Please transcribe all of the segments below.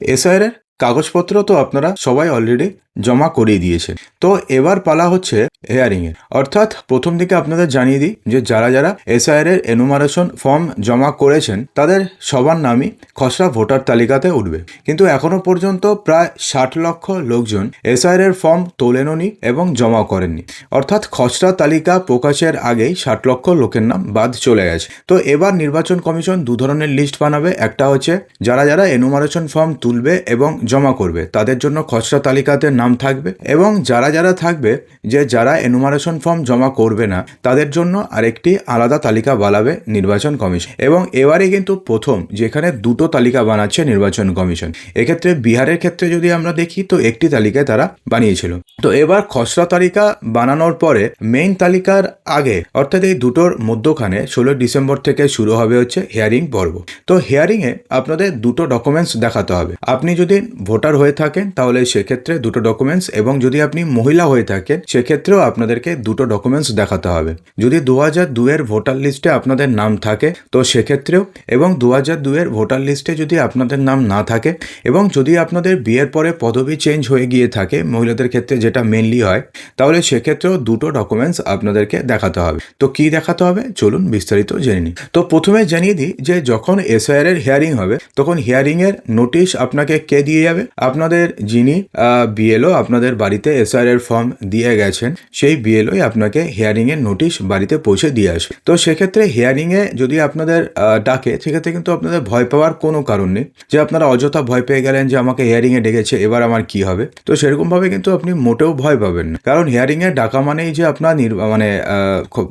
SIR কাগজপত্র তো আপনারা সবাই অলরেডি জমা করিয়ে দিয়েছে। তো এবার পালা হচ্ছে হেয়ারিং এর অর্থাৎ প্রথম দিকে আপনাদের জানিয়ে দিই যে যারা যারা এসআইআর এর এনুমারেশন ফর্ম জমা করেছেন, তাদের সবার নামই খসড়া ভোটার তালিকাতে উঠবে। কিন্তু এখনও পর্যন্ত প্রায় ষাট লক্ষ লোকজন এসআইআর এর ফর্ম তোলেননি এবং জমা করেননি। অর্থাৎ খসড়া তালিকা প্রকাশের আগেই ষাট লক্ষ লোকের নাম বাদ চলে গেছে। তো এবার নির্বাচন কমিশন দু ধরনের লিস্ট বানাবে। একটা হচ্ছে যারা যারা এনুমারেশন ফর্ম তুলবে এবং জমা করবে, তাদের জন্য খসড়া তালিকাতে নাম থাকবে এবং যারা যারা থাকবে যে যারা এনুমারেশন ফর্ম জমা করবে না, তাদের জন্য আরেকটি আলাদা তালিকা বানাবে নির্বাচন কমিশন। এবং এবারে কিন্তু প্রথম যেখানে দুটো তালিকা বানাচ্ছে নির্বাচন কমিশন। এক্ষেত্রে বিহারের ক্ষেত্রে যদি আমরা দেখি, তো একটি তালিকায় তারা বানিয়েছিল। তো এবার খসড়া তালিকা বানানোর পরে মেইন তালিকার আগে, অর্থাৎ এই দুটোর মধ্যখানে ষোলো ডিসেম্বর থেকে শুরু হবে হচ্ছে হিয়ারিং পর্ব। তো হিয়ারিংয়ে আপনাদের দুটো ডকুমেন্টস দেখাতে হবে। আপনি যদি ভোটার হয়ে থাকেন, তাহলে সেক্ষেত্রে দুটো ডকুমেন্টস এবং যদি আপনি মহিলা হয়ে থাকেন, সেক্ষেত্রেও আপনাদেরকে দুটো ডকুমেন্টস দেখাতে হবে। যদি দু হাজার দুয়ের ভোটার লিস্টে আপনাদের নাম থাকে, তো সেক্ষেত্রেও এবং দু হাজার দুয়ের ভোটার লিস্টে যদি আপনাদের নাম না থাকে এবং যদি আপনাদের বিয়ের পরে পদবি চেঞ্জ হয়ে গিয়ে থাকে, মহিলাদের ক্ষেত্রে যেটা মেনলি হয়, তাহলে সেক্ষেত্রেও দুটো ডকুমেন্টস আপনাদেরকে দেখাতে হবে। তো কি দেখাতে হবে? চলুন বিস্তারিত জেনে নিই। তো প্রথমে জানিয়ে দিই যে যখন এসআইআর এর হিয়ারিং হবে, তখন হিয়ারিং এর নোটিশ আপনাকে কে দিয়ে যাবে? আপনাদের যিনি বিএলও আপনাদের বাড়িতে এসআইআর এর ফর্ম দিয়ে গেছেন, সেই বিএলওই আপনাকে হিয়ারিং এর নোটিশ বাড়িতে পৌঁছে দিয়ে আসবে। তো সেক্ষেত্রে হিয়ারিং এ যদি আপনাদের ডাকে, সেক্ষেত্রে কিন্তু আপনাদের ভয় পাওয়ার কোনো কারণ নেই। যে আপনারা অযথা ভয় পেয়ে গেলেন যে আমাকে হিয়ারিং এ ডেকেছে, এবার আমার কি হবে? তো সেরকম ভাবে কিন্তু আপনি মোটেও ভয় পাবেন না। কারণ হিয়ারিং এ ডাকা মানেই যে আপনার নির- মানে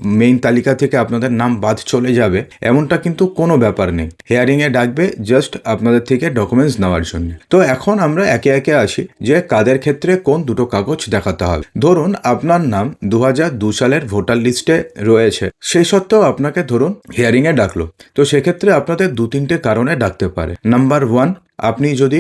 মেইন তালিকা থেকে আপনাদের নাম বাদ চলে যাবে, এমনটা কিন্তু কোনো ব্যাপার নেই। হিয়ারিং এ ডাকবে জাস্ট আপনাদের থেকে ডকুমেন্টস নেওয়ার জন্য। তো এখন আমরা একে একে আসি যে কাদের ক্ষেত্রে কোন দুটো কাগজ দেখাতে হবে? ধরুন, আপনার নাম দু দু সালের ভোটার লিস্টে রয়েছে। সেই সত্ত্বেও আপনাকে ধরুন হিয়ারিং এ ডাকলো। তো সেক্ষেত্রে আপনাদের দু তিনটে কারণে ডাকতে পারে। নাম্বার ওয়ান আপনি যদি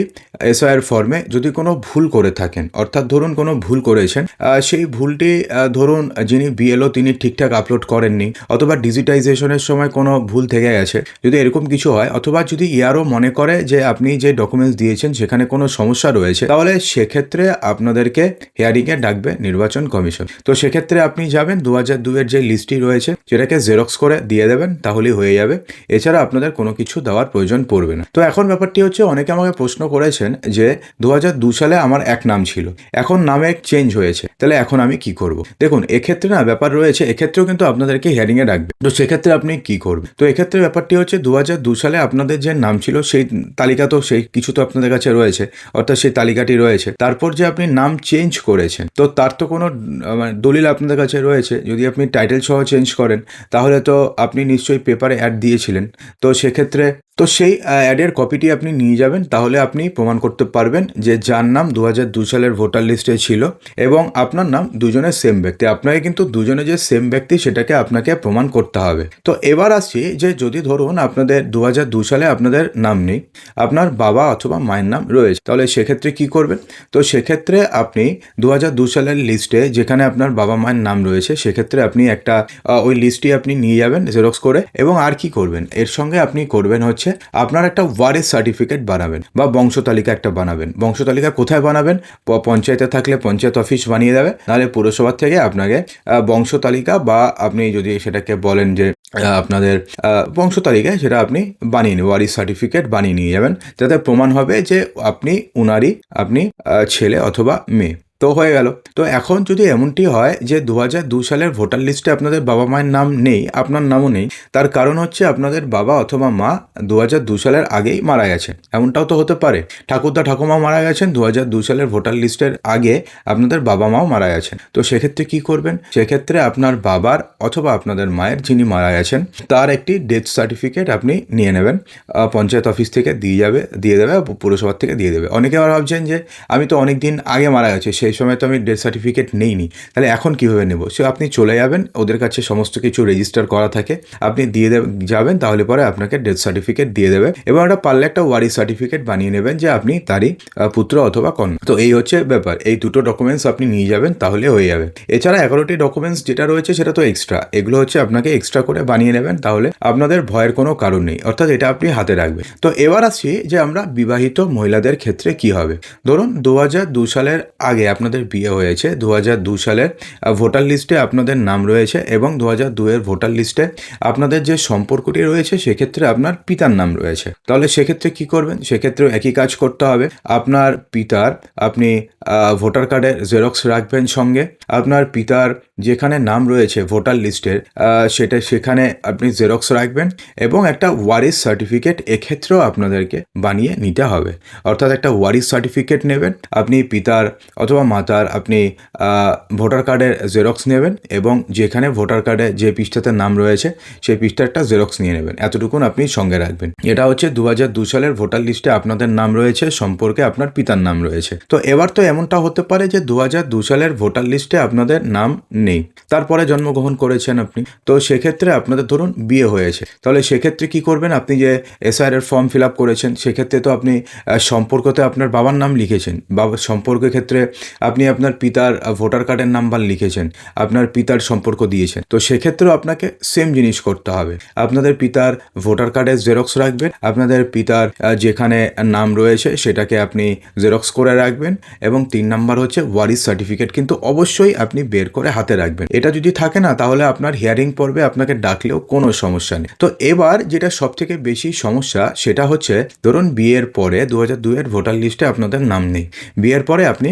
এসআইআর ফর্মে যদি কোনো ভুল করে থাকেন, অর্থাৎ ধরুন কোনো ভুল করেছেন সেই ভুলটি ধরুন যিনি বিএলও তিনি ঠিকঠাক আপলোড করেননি, অথবা ডিজিটাইজেশনের সময় কোনো ভুল থেকে গেছে, যদি এরকম কিছু হয়, অথবা যদি ইয়ারও মনে করে যে আপনি যে ডকুমেন্টস দিয়েছেন সেখানে কোনো সমস্যা রয়েছে, তাহলে সেক্ষেত্রে আপনাদেরকে হিয়ারিংয়ে ডাকবে নির্বাচন কমিশন। তো সেক্ষেত্রে আপনি যাবেন দু হাজার দুয়ের যে লিস্টটি রয়েছে, সেটাকে জেরক্স করে দিয়ে দেবেন, তাহলেই হয়ে যাবে। এছাড়া আপনাদের কোনো কিছু দেওয়ার প্রয়োজন পড়বে না। তো এখন ব্যাপারটি হচ্ছে অনেকে আমাকে প্রশ্ন করেছেন যে দু দু সালে আমার এক নাম ছিল। এখন নামে চেঞ্জ হয়েছে। তাহলে এখন আমি কি করব? দেখুন, এক্ষেত্রে না ব্যাপার রয়েছে, এক্ষেত্রেও কিন্তু আপনাদেরকে হিয়ারিং এ ডাকবে তো সেক্ষেত্রে আপনি কি করবেন? তো এক্ষেত্রে ব্যাপারটি হচ্ছে দু সালে আপনাদের যে নাম ছিল, সেই তালিকা তো, সেই কিছু তো আপনাদের কাছে রয়েছে, অর্থাৎ সেই তালিকাটি রয়েছে। তারপর যে আপনি নাম চেঞ্জ করেছেন, তো তার তো কোনো মানে দলিল আপনাদের কাছে রয়েছে। যদি আপনি টাইটেল সহ চেঞ্জ করেন, তাহলে তো আপনি নিশ্চয়ই পেপারে অ্যাড দিয়েছিলেন। তো সেক্ষেত্রে তো সেই অ্যাডের কপিটি আপনি নিয়ে যাবেন, তাহলে আপনি প্রমাণ করতে পারবেন যে যার নাম দু দু সালের ভোটার লিস্টে ছিল এবং আপনার নাম দুজনের সেম ব্যক্তি। আপনাকে কিন্তু দুজনে যে সেম ব্যক্তি, সেটাকে আপনাকে প্রমাণ করতে হবে। তো এবার আসছি যে যদি ধরুন আপনাদের দু দু সালে আপনাদের নাম নেই, আপনার বাবা অথবা মায়ের নাম রয়েছে, তাহলে সেক্ষেত্রে কি করবেন? তো সেক্ষেত্রে আপনি দু দু সালের লিস্টে যেখানে আপনার বাবা মায়ের নাম রয়েছে, সেক্ষেত্রে আপনি একটা ওই লিস্টটি আপনি নিয়ে যাবেন জেরক্স করে এবং আর কি করবেন? এর সঙ্গে আপনি করবেন হচ্ছে আপনার একটা ওয়ারিস সার্টিফিকেট বানাবেন বা বংশ তালিকা একটা বানাবেন। বংশ তালিকা কোথায় বানাবেন? পঞ্চায়েতে থাকলে পঞ্চায়েত অফিস বানিয়ে দেবে, নাহলে পুরসভার থেকে আপনাকে বংশ তালিকা বা আপনি যদি সেটাকে বলেন যে আপনাদের বংশ তালিকায় সেটা আপনি বানিয়ে নিন ওয়ারিস সার্টিফিকেট বানিয়ে নিয়ে যাবেন। যাতে প্রমাণ হবে যে আপনি উনারই, আপনি ছেলে অথবা মেয়ে। তো হয়ে গেল। তো এখন যদি এমনটি হয় যে দু দু সালের ভোটার লিস্টে আপনাদের বাবা মায়ের নাম নেই, আপনার নামও নেই, তার কারণ হচ্ছে আপনাদের বাবা অথবা মা দু দু সালের আগেই মারা গেছেন। এমনটাও তো হতে পারে। ঠাকুরদা ঠাকুমা মারা গেছেন দু দু সালের ভোটার লিস্টের আগে আপনাদের বাবা মাও মারা গেছেন। তো সেক্ষেত্রে কি করবেন? সেক্ষেত্রে আপনার বাবার অথবা আপনাদের মায়ের যিনি মারা গেছেন, তার একটি ডেথ সার্টিফিকেট আপনি নিয়ে নেবেন। পঞ্চায়েত অফিস থেকে দিয়ে যাবে, দিয়ে দেবে, পুরসভার থেকে দিয়ে দেবে। অনেকে আবার ভাবছেন যে, আমি তো অনেক দিন আগে মারা গেছে সেই সময় তো আমি ডেথ সার্টিফিকেট নেইনি। তাহলে এখন কীভাবে নেব? সে আপনি চলে যাবেন, ওদের কাছে সমস্ত কিছু রেজিস্টার করা থাকে। আপনি দিয়ে যাবেন, তাহলে পরে আপনাকে ডেথ সার্টিফিকেট দিয়ে দেবে এবং একটা পারলে একটা ওয়ারি সার্টিফিকেট বানিয়ে নেবেন যে আপনি তারই পুত্র অথবা কন্যা। তো এই হচ্ছে ব্যাপার। এই দুটো ডকুমেন্টস আপনি নিয়ে যাবেন, তাহলে হয়ে যাবে। এছাড়া এগারোটি ডকুমেন্টস যেটা রয়েছে, সেটা তো এক্সট্রা এগুলো হচ্ছে আপনাকে এক্সট্রা করে বানিয়ে নেবেন, তাহলে আপনাদের ভয়ের কোনো কারণ নেই। অর্থাৎ এটা আপনি হাতে রাখবেন। তো এবার আসছি যে আমরা বিবাহিত মহিলাদের ক্ষেত্রে কি হবে। ধরুন দু সালের আগে আপনাদের বিয়ে হয়েছে দু হাজার দু সালের ভোটার লিস্টে আপনাদের নাম রয়েছে এবং দু হাজার দুয়ের ভোটার লিস্টে আপনাদের যে সম্পর্কটি রয়েছে, সেক্ষেত্রে আপনার পিতার নাম রয়েছে। তাহলে সেক্ষেত্রে কি করবেন? সেক্ষেত্রেও একই কাজ করতে হবে। আপনার পিতার আপনি ভোটার কার্ডের জেরক্স রাখবেন সঙ্গে। আপনার পিতার যেখানে নাম রয়েছে ভোটার লিস্টের সেটা সেখানে আপনি জেরক্স রাখবেন এবং একটা ওয়ারিস সার্টিফিকেট এক্ষেত্রেও আপনাদেরকে বানিয়ে নিতে হবে। অর্থাৎ একটা ওয়ারিস সার্টিফিকেট নেবেন, আপনি পিতার অথবা মাতার আপনি ভোটার কার্ডের জেরক্স নেবেন এবং যেখানে ভোটার কার্ডে যে পৃষ্ঠাতে নাম রয়েছে, সেই পৃষ্ঠার একটা জেরক্স নিয়ে নেবেন। এতটুকুন আপনি সঙ্গে রাখবেন। এটা হচ্ছে দু সালের ভোটার লিস্টে আপনাদের নাম রয়েছে, সম্পর্কে আপনার পিতার নাম রয়েছে। তো এবার তো এমনটা হতে পারে যে দু হাজার দু সালের ভোটার লিস্টে আপনাদের নাম নেই। তারপরে জন্মগ্রহণ করেছেন আপনি। তো সেক্ষেত্রে আপনাদের ধরুন বিয়ে হয়েছে। তাহলে সেক্ষেত্রে কি করবেন আপনি যে এসআইআর এর ফর্ম ফিল আপ করেছেন, সেক্ষেত্রে তো আপনি সম্পর্কতে আপনার বাবার নাম লিখেছেন। বাবার সম্পর্কের ক্ষেত্রে আপনি আপনার পিতার ভোটার কার্ডের নাম্বার লিখেছেন। আপনার পিতার সম্পর্ক দিয়েছেন। তো সেক্ষেত্রেও আপনাকে সেম জিনিস করতে হবে। আপনাদের পিতার ভোটার কার্ডের জেরক্স রাখবেন। আপনাদের পিতার যেখানে নাম রয়েছে সেটাকে আপনি জেরক্স করে রাখবেন এবং তিন নাম্বার হচ্ছে ওয়ারিস সার্টিফিকেট কিন্তু অবশ্যই আপনি বের করে হাতে রাখবেন। এটা যদি থাকে না, তাহলে আপনার হিয়ারিং পর্বে আপনাকে ডাকলেও কোনো সমস্যা নেই। তো এবার যেটা সব থেকে বেশি সমস্যা, সেটা হচ্ছে, ধরুন বিয়ের পরে দু হাজার দুইয়ের ভোটার লিস্টে আপনাদের নাম নেই। বিয়ের পরে আপনি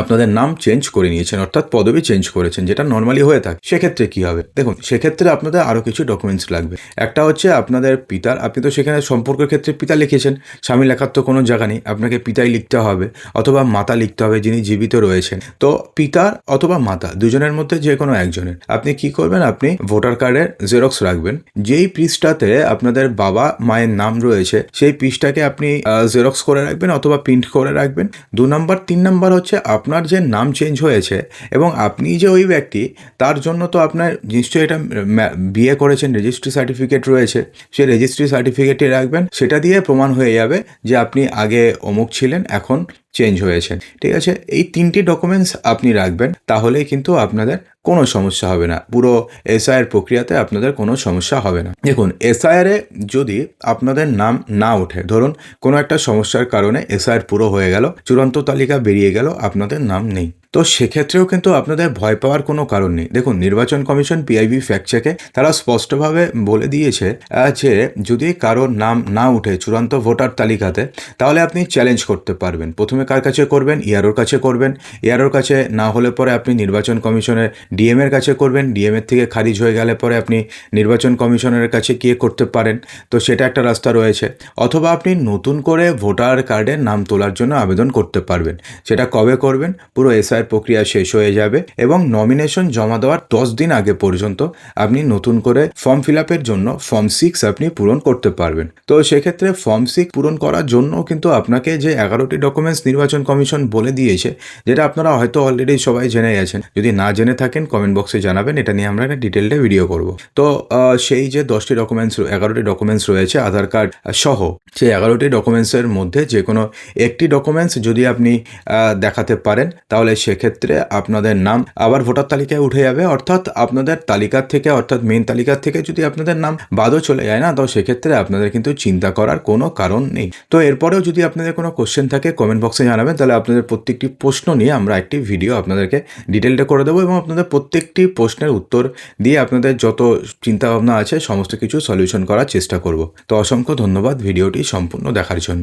আপনাদের নাম চেঞ্জ করে নিয়েছেন, অর্থাৎ পদবি চেঞ্জ করেছেন, যেটা নর্মালি হয়ে থাকে। সেক্ষেত্রে কি হবে? দেখুন, সেক্ষেত্রে আপনাদের আরও কিছু ডকুমেন্টস লাগবে। একটা হচ্ছে আপনাদের পিতার, আপনি তো সেখানে সম্পর্কের ক্ষেত্রে পিতা লিখেছেন, স্বামী লেখার তো কোনো জায়গা নেই, আপনাকে পিতাই লিখতে হবে, অথবা মাতা লিখতে হবে যিনি জীবিত রয়েছেন। তো পিতার অথবা মাতা, দুজনের মধ্যে যে কোনো একজনের। আপনি কি করবেন? আপনি ভোটার কার্ডের জেরক্স রাখবেন। যেই পৃষ্ঠাতে আপনাদের বাবা, মায়ের নাম রয়েছে, সেই পৃষ্ঠাকে আপনি জেরক্স করে রাখবেন অথবা প্রিন্ট করে রাখবেন। দু নম্বর, তিন নম্বর হচ্ছে আপনার যে নাম চেঞ্জ হয়েছে এবং আপনি যে ওই ব্যক্তি, তার জন্য তো আপনার নিশ্চয়ই এটা বিয়ে করেছেন রেজিস্ট্রি সার্টিফিকেট রয়েছে। সে রেজিস্ট্রি সার্টিফিকেটটি রাখবেন, সেটা দিয়ে প্রমাণ হয়ে যাবে যে আপনি আগে অমুক ছিলেন, এখন চেঞ্জ হয়েছে। ঠিক আছে? এই তিনটি ডকুমেন্টস আপনি রাখবেন, তাহলেই কিন্তু আপনাদের কোনো সমস্যা হবে না। পুরো এসআইয়ের প্রক্রিয়াতে আপনাদের কোনো সমস্যা হবে না। দেখুন এসআইআরে যদি আপনাদের নাম না ওঠে, ধরুন কোনো একটা সমস্যার কারণে এসআইআর পুরো হয়ে গেল, চূড়ান্ত তালিকা বেরিয়ে গেল, আপনাদের নাম নেই। তো সেক্ষেত্রেও কিন্তু আপনাদের ভয় পাওয়ার কোনো কারণ নেই। দেখুন, নির্বাচন কমিশন পিআইবি ফ্যাক্ট চেকে তারা স্পষ্টভাবে বলে দিয়েছে যে যদি কারোর নাম না উঠে চূড়ান্ত ভোটার তালিকাতে, তাহলে আপনি চ্যালেঞ্জ করতে পারবেন। প্রথমে কার কাছে করবেন? ইয়ারোর কাছে করবেন। ইয়ারোর কাছে না হলে পরে আপনি নির্বাচন কমিশনের ডিএম এর কাছে করবেন। ডিএম এর থেকে খারিজ হয়ে গেলে পরে আপনি নির্বাচন কমিশনের কাছে গিয়ে করতে পারেন। তো সেটা একটা রাস্তা রয়েছে। অথবা আপনি নতুন করে ভোটার কার্ডের নাম তোলার জন্য আবেদন করতে পারবেন। সেটা কবে করবেন? পুরো এসআই প্রক্রিয়া শেষ হয়ে যাবে এবং নমিনেশন জমা দেওয়ার দশ দিন আগে পর্যন্ত আপনি নতুন করে ফর্ম ফিল আপের জন্য ফর্ম সিক্স আপনি পূরণ করতে পারবেন। তো সেক্ষেত্রে ফর্ম সিক্স পূরণ করার জন্য কিন্তু আপনাকে যে এগারোটি ডকুমেন্টস নির্বাচন কমিশন বলে দিয়েছে, যেটা আপনারা হয়তো অলরেডি সবাই জেনে গেছেন। যদি না জেনে থাকেন কমেন্ট বক্সে জানাবেন, এটা নিয়ে আমরা একটা ডিটেলডে ভিডিও করব। তো সেই যে দশটি ডকুমেন্টস এগারোটি ডকুমেন্টস রয়েছে, আধার কার্ড সহ, সেই এগারোটি ডকুমেন্টসের মধ্যে যে কোনো একটি ডকুমেন্টস যদি আপনি দেখাতে পারেন, তাহলে সেক্ষেত্রে আপনাদের নাম আবার ভোটার তালিকায় উঠে যাবে, অর্থাৎ আপনাদের তালিকার থেকে, অর্থাৎ মেন তালিকার থেকে যদি আপনাদের নাম বাদও চলে যায় না, তো সেক্ষেত্রে আপনাদের কিন্তু চিন্তা করার কোনো কারণ নেই। তো এরপরেও যদি আপনাদের কোনো কোশ্চেন থাকে কমেন্ট বক্সে জানাবেন, তাহলে আপনাদের প্রত্যেকটি প্রশ্ন নিয়ে আমরা একটি ভিডিও আপনাদেরকে ডিটেলটা করে দেবো এবং আপনাদের প্রত্যেকটি প্রশ্নের উত্তর দিয়ে আপনাদের যত চিন্তাভাবনা আছে, সমস্ত কিছু সলিউশন করার চেষ্টা করব। তো অসংখ্য ধন্যবাদ ভিডিওটি সম্পূর্ণ দেখার জন্য।